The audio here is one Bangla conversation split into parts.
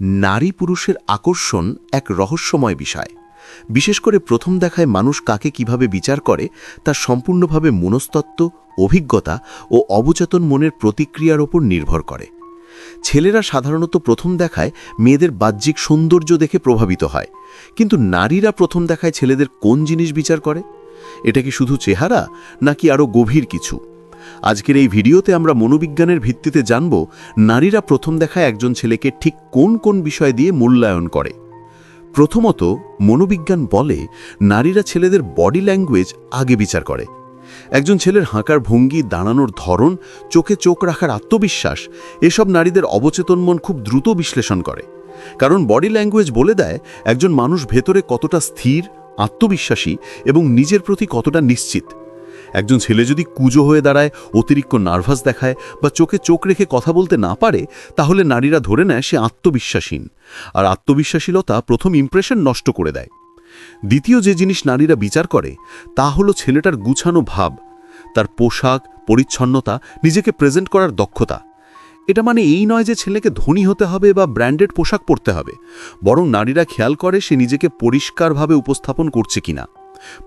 নারী পুরুষের আকর্ষণ এক রহস্যময় বিষয়। বিশেষ করে প্রথম দেখায় মানুষ কাকে কীভাবে বিচার করে, তা সম্পূর্ণভাবে মনস্তত্ত্ব, অভিজ্ঞতা ও অবচেতন মনের প্রতিক্রিয়ার ওপর নির্ভর করে। ছেলেরা সাধারণত প্রথম দেখায় মেয়েদের বাহ্যিক সৌন্দর্য দেখে প্রভাবিত হয়। কিন্তু নারীরা প্রথম দেখায় ছেলেদের কোন জিনিস বিচার করে? এটা কি শুধু চেহারা, নাকি আরও গভীর কিছু? আজকের এই ভিডিওতে আমরা মনোবিজ্ঞানের ভিত্তিতে জানব, নারীরা প্রথম দেখায় একজন ছেলেকে ঠিক কোন কোন বিষয় দিয়ে মূল্যায়ন করে। প্রথমত, মনোবিজ্ঞান বলে নারীরা ছেলেদের বডি ল্যাঙ্গুয়েজ আগে বিচার করে। একজন ছেলের হাঁকার ভঙ্গি, দাঁড়ানোর ধরন, চোখে চোখ রাখার আত্মবিশ্বাস, এসব নারীদের অবচেতন মন খুব দ্রুত বিশ্লেষণ করে। কারণ বডি ল্যাঙ্গুয়েজ বলে দেয় একজন মানুষ ভেতরে কতটা স্থির, আত্মবিশ্বাসী এবং নিজের প্রতি কতটা নিশ্চিত। একজন ছেলে যদি কুজো হয়ে দাঁড়ায়, অতিরিক্ত নার্ভাস দেখায় বা চোখে চোখ রেখে কথা বলতে না পারে, তাহলে নারীরা ধরে নেয় সে আত্মবিশ্বাসীন। আর আত্মবিশ্বাসীলতা প্রথম ইমপ্রেশন নষ্ট করে দেয়। দ্বিতীয় যে জিনিস নারীরা বিচার করে, তা হলো ছেলেটার গুছানো ভাব। তার পোশাক, পরিচ্ছন্নতা, নিজেকে প্রেজেন্ট করার দক্ষতা। এটা মানে এই নয় যে ছেলেকে ধনী হতে হবে বা ব্র্যান্ডেড পোশাক পরতে হবে। বরং নারীরা খেয়াল করে সে নিজেকে পরিষ্কারভাবে উপস্থাপন করছে কিনা।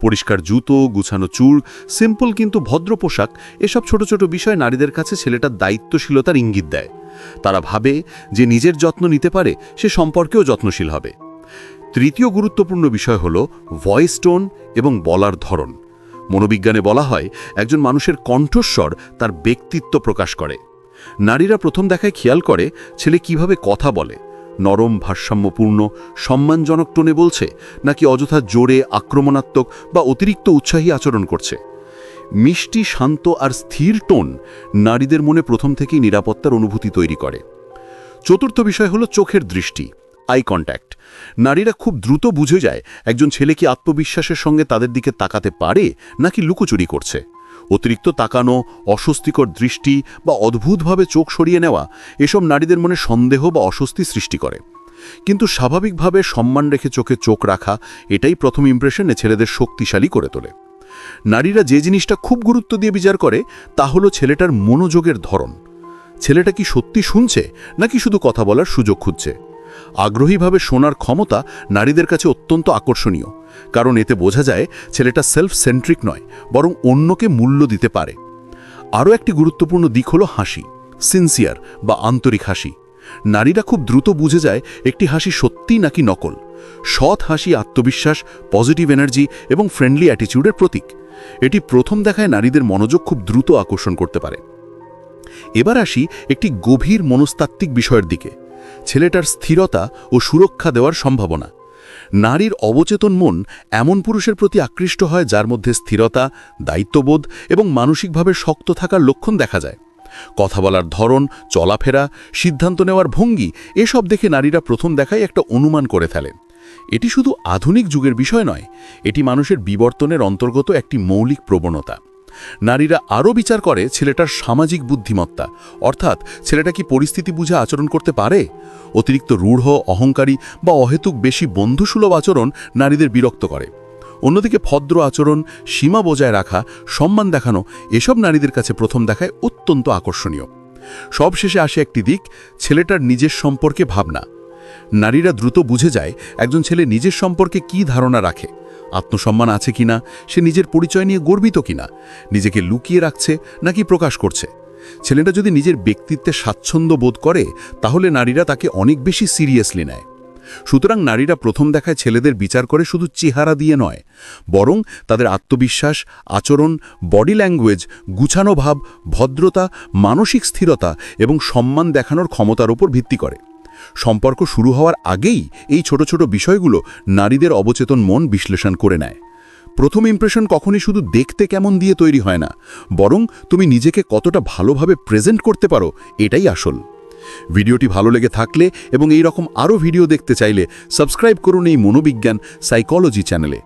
পরিষ্কার জুতো, গুছানো চুল সিম্পল কিন্তু ভদ্র পোশাক, এসব ছোট ছোট বিষয় নারীদের কাছে ছেলেটার দায়িত্বশীলতার ইঙ্গিত দেয়। তারা ভাবে যে নিজের যত্ন নিতে পারে, সে সম্পর্কেও যত্নশীল হবে। তৃতীয় গুরুত্বপূর্ণ বিষয় হল ভয়েস টোন এবং বলার ধরন। মনোবিজ্ঞানে বলা হয়, একজন মানুষের কণ্ঠস্বর তার ব্যক্তিত্ব প্রকাশ করে। নারীরা প্রথম দেখায় খেয়াল করে ছেলে কীভাবে কথা বলে। নরম ভারসাম্যপূর্ণ, সম্মানজনক টোনে বলছে, নাকি অযথা জোরে আক্রমণাত্মক বা অতিরিক্ত উৎসাহী আচরণ করছে। মিষ্টি, শান্ত আর স্থির টোন নারীদের মনে প্রথম থেকেই নিরাপত্তার অনুভূতি তৈরি করে। চতুর্থ বিষয় হলো চোখের দৃষ্টি আই কন্ট্যাক্ট নারীরা খুব দ্রুত বুঝে যায়, একজন ছেলে কি আত্মবিশ্বাসের সঙ্গে তাদের দিকে তাকাতে পারে, নাকি লুকোচুরি করছে। অতিরিক্ত তাকানো, অস্বস্তিকর দৃষ্টি বা অদ্ভুতভাবে চোখ সরিয়ে নেওয়া এসব নারীদের মনে সন্দেহ বা অস্বস্তি সৃষ্টি করে। কিন্তু স্বাভাবিকভাবে সম্মান রেখে চোখে চোখ রাখা এটাই প্রথম ইমপ্রেশনে ছেলেদের শক্তিশালী করে তোলে। নারীরা যে জিনিসটা খুব গুরুত্ব দিয়ে বিচার করে, তা হলো ছেলেটার মনোযোগের ধরন। ছেলেটা কি সত্যি শুনছে, নাকি শুধু কথা বলার সুযোগ খুঁজছে? আগ্রহীভাবে শোনার ক্ষমতা নারীদের কাছে অত্যন্ত আকর্ষণীয়, কারণ এতে বোঝা যায় ছেলেটা সেলফ সেন্ট্রিক নয়, বরং অন্যকে মূল্য দিতে পারে। আরও একটি গুরুত্বপূর্ণ দিক হলো হাসি, সিনসিয়ার বা আন্তরিক হাসি। নারীরা খুব দ্রুত বুঝে যায় একটি হাসি সত্যি নাকি নকল। সৎ হাসি, আত্মবিশ্বাস, পজিটিভ এনার্জি এবং ফ্রেন্ডলি অ্যাটিটিউডের প্রতীক। এটি প্রথম দেখায় নারীদের মনোযোগ খুব দ্রুত আকর্ষণ করতে পারে। এবার আসি একটি গভীর মনস্তাত্ত্বিক বিষয়ের দিকে। ছেলেটার স্থিরতা ও সুরক্ষা দেওয়ার সম্ভাবনা। নারীর অবচেতন মন এমন পুরুষের প্রতি আকৃষ্ট হয় যার মধ্যে স্থিরতা, দায়িত্ববোধ এবং মানসিকভাবে শক্ত থাকার লক্ষণ দেখা যায়। কথা বলার ধরন, চলাফেরা, সিদ্ধান্ত নেওয়ার ভঙ্গি এসব দেখে নারীরা প্রথম দেখায় একটা অনুমান করে ফেলে। এটি শুধু আধুনিক যুগের বিষয় নয়, এটি মানুষের বিবর্তনের অন্তর্গত একটি মৌলিক প্রবণতা। নারীরা আরও বিচার করে ছেলেটার সামাজিক বুদ্ধিমত্তা। অর্থাৎ ছেলেটা কি পরিস্থিতি বুঝে আচরণ করতে পারে? অতিরিক্ত রূঢ়, অহংকারী বা অহেতুক বেশি বন্ধুসুলভ আচরণ নারীদের বিরক্ত করে। অন্যদিকে ভদ্র আচরণ, সীমা বজায় রাখা, সম্মান দেখানো, এসব নারীদের কাছে প্রথম দেখায় অত্যন্ত আকর্ষণীয়। সবশেষে আসে একটি দিক, ছেলেটার নিজের সম্পর্কে ভাবনা। নারীরা দ্রুত বুঝে যায় একজন ছেলে নিজের সম্পর্কে কি ধারণা রাখে। আত্মসম্মান আছে কিনা, সে নিজের পরিচয় নিয়ে গর্বিত কিনা, নিজেকে লুকিয়ে রাখছে নাকি প্রকাশ করছে? ছেলেটা যদি নিজের ব্যক্তিত্বে স্বাচ্ছন্দ্য বোধ করে, তাহলে নারীরা তাকে অনেক বেশি সিরিয়াসলি নেয়। সুতরাং নারীরা প্রথম দেখায় ছেলেদের বিচার করে শুধু চেহারা দিয়ে নয়, বরং তাদের আত্মবিশ্বাস, আচরণ, বডি ল্যাঙ্গুয়েজ, গুছানো ভাব, ভদ্রতা, মানসিক স্থিরতা এবং সম্মান দেখানোর ক্ষমতার উপর ভিত্তি করে। সম্পর্ক শুরু হওয়ার আগেই এই ছোট ছোট বিষয়গুলো নারীদের অবচেতন মন বিশ্লেষণ করে নেয়। প্রথম ইমপ্রেশন কখনই শুধু দেখতে কেমন দিয়ে তৈরি হয় না, বরং তুমি নিজেকে কতটা ভালোভাবে প্রেজেন্ট করতে পারো এটাই আসল। ভিডিওটি ভালো লেগে থাকলে এবং এই রকম আরও ভিডিও দেখতে চাইলে সাবস্ক্রাইব করুন এই মনোবিজ্ঞান সাইকোলজি চ্যানেলে